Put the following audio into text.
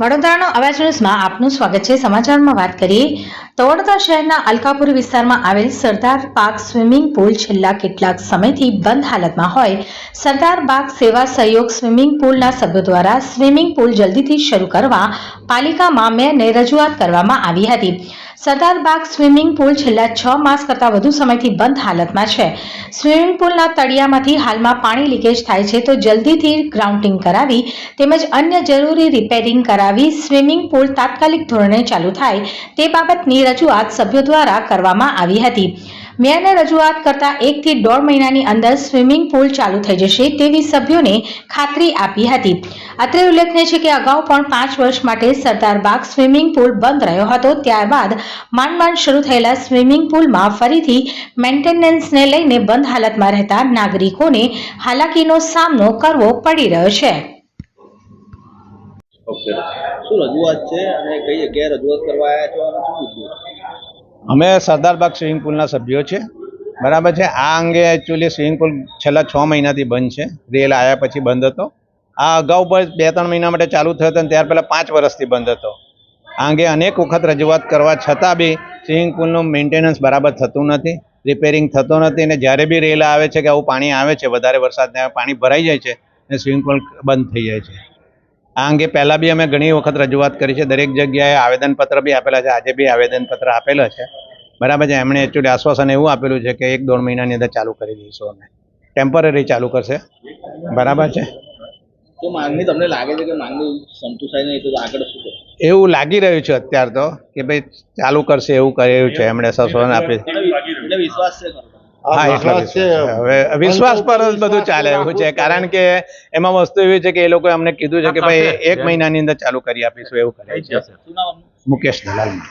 વડોદરાનો અવાજ ન્યૂઝમાં આપનું સ્વાગત છે. સમાચારમાં વાત કરીએ તો વડોદરા શહેરના અલકાપુર વિસ્તારમાં આવેલ સરદાર પાર્ક સ્વિમિંગ પુલ છેલ્લા કેટલાક સમયથી બંધ હાલતમાં હોય. સરદાર બાગ સેવા સહયોગ સ્વિમિંગ પુલના સભ્યો દ્વારા સ્વિમિંગ પુલ જલ્દીથી શરૂ કરવા પાલિકામાં મેયરને રજૂઆત કરવામાં આવી હતી. સરદાર બાગ સ્વિમિંગ પુલ છેલ્લા છ માસ કરતાં વધુ સમયથી બંધ હાલતમાં છે. સ્વિમિંગ પુલના તળિયામાંથી હાલમાં પાણી લીકેજ થાય છે તો જલ્દીથી ગ્રાઉન્ડિંગ કરાવી તેમજ અન્ય જરૂરી રિપેરિંગ કરાવી સ્વિમિંગ પુલ તાત્કાલિક ધોરણે ચાલુ થાય તે બાબતની રજૂઆત સભ્યો દ્વારા કરવામાં આવી હતી. મેયરને રજૂઆત કરતા એકથી દોઢ મહિનાની અંદર સ્વિમિંગ પુલ ચાલુ થઈ જશે તેવી સભ્યોને ખાતરી આપી હતી. અત્રે ઉલ્લેખનીય છે કે અગાઉ પણ પાંચ વર્ષ માટે સરદાર બાગ સ્વિમિંગ પુલ બંધ રહ્યો હતો. ત્યારબાદ માંડ માંડ શરૂ થયેલા સ્વિમિંગ પુલમાં ફરીથી મેન્ટેનન્સને લઈને બંધ હાલતમાં રહેતા નાગરિકોને હાલાકીનો સામનો કરવો પડી રહ્યો છે. ઓકે શું રજૂઆત છે? અને કઈ જગ્યાએ રજૂઆત કરવા આવ્યા છો? અને શું અમે સરદારબાગ સ્વિમિંગ પુલના સભ્યો છે બરાબર છે? આ અંગે એકચ્યુઅલી સ્વિમિંગ પુલ છેલ્લા છ મહિનાથી બંધ છે. રેલ આવ્યા પછી બંધ હતો. આ અગાઉ પણ બે ત્રણ મહિના માટે ચાલુ થયો હતો અને ત્યાર પહેલાં પાંચ વર્ષથી બંધ હતો. આ અંગે અનેક વખત રજૂઆત કરવા છતાં બી સ્વિમિંગ પુલનું મેન્ટેનન્સ બરાબર થતું નથી, રિપેરિંગ થતો નથી અને જ્યારે બી રેલ આવે છે કે આવું પાણી આવે છે, વધારે વરસાદને પાણી ભરાઈ જાય છે, અને સ્વિમિંગ પુલ બંધ થઈ જાય છે. આ અંગે પહેલાં બી અમે ઘણી વખત રજૂઆત કરી છે. દરેક જગ્યાએ આવેદનપત્ર બી આપેલા છે. આજે બી આવેદનપત્ર આપેલા છે. બરાબર છે. એમણે એકચ્યુઅલી આશ્વાસન એવું આપેલું છે કે એક દોઢ મહિનાની અંદર ચાલુ કરી દઈશું અમે. ટેમ્પરરી ચાલુ કરશે. બરાબર છે. તો માંગણી તમને લાગે છે કે માંગણી સંતોષાય નહીં? તો આગળ શું એવું લાગી રહ્યું છે અત્યાર તો કે ભાઈ ચાલુ કરશે એવું કર્યું છે. એમણે આશ્વાસન આપે. એટલે વિશ્વાસ છે હા એટલો વિશ્વાસ. છે. હવે વિશ્વાસ પર જ બધું ચાલે એવું છે. કારણ કે એમાં વસ્તુ એવી છે કે એ લોકોએ અમને કીધું છે કે ભાઈ એક મહિનાની અંદર ચાલુ કરી આપીશું એવું કરે છે? મુકેશ દલાલમાં